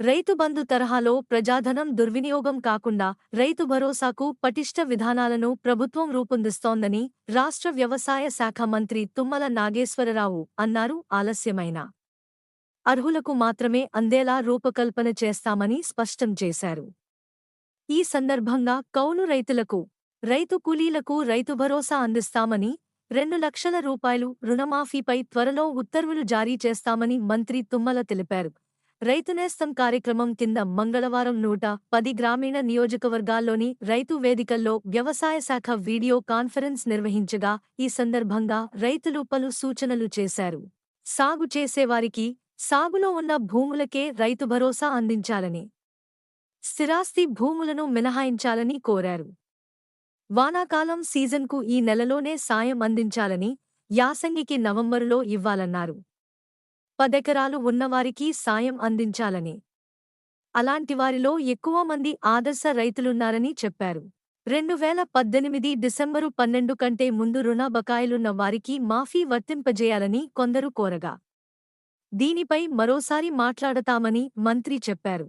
రైతు బంధు తరహాలో ప్రజాధనం దుర్వినియోగం కాకుండా రైతు భరోసాకు పటిష్ట విధానాలను ప్రభుత్వం రూపొందిస్తోందని రాష్ట్ర వ్యవసాయ శాఖ మంత్రి తుమ్మల నాగేశ్వరరావు అన్నారు. ఆలస్యమైన అర్హులకు మాత్రమే అందేలా రూపకల్పన చేస్తామని స్పష్టం చేశారు. ఈ సందర్భంగా కౌలు రైతులకు రైతు కూలీలకు రైతు భరోసా అందిస్తామని రెండు లక్షల రూపాయలు రుణమాఫీపై త్వరలో ఉత్తర్వులు జారీ చేస్తామని మంత్రి తుమ్మల తెలిపారు. రైతునేస్తం కార్యక్రమం కింద మంగళవారం నూట పది గ్రామీణ నియోజకవర్గాల్లోని రైతు వేదికల్లో వ్యవసాయ శాఖ వీడియో కాన్ఫరెన్స్ నిర్వహించగా ఈ సందర్భంగా రైతులు పలు సూచనలు చేశారు. సాగు చేసేవారికి సాగులో ఉన్న భూములకే రైతు భరోసా అందించాలని స్థిరాస్తి భూములను మినహాయించాలని కోరారు. వానాకాలం సీజన్కు ఈ నెలలోనే సాయం అందించాలని యాసంగికి నవంబరులో ఇవ్వాలన్నారు. పదెకరాలు ఉన్నవారికి సాయం అందించాలని. అలాంటివారిలో ఎక్కువ మంది ఆదర్శ రైతులున్నారని చెప్పారు. రెండు వేల పద్దెనిమిది డిసెంబరు పన్నెండు కంటే ముందు రుణ బకాయిలున్న వారికి మాఫీ వర్తింపజేయాలని కొందరు కోరగా. దీనిపై మరోసారి మాట్లాడతామని మంత్రి చెప్పారు.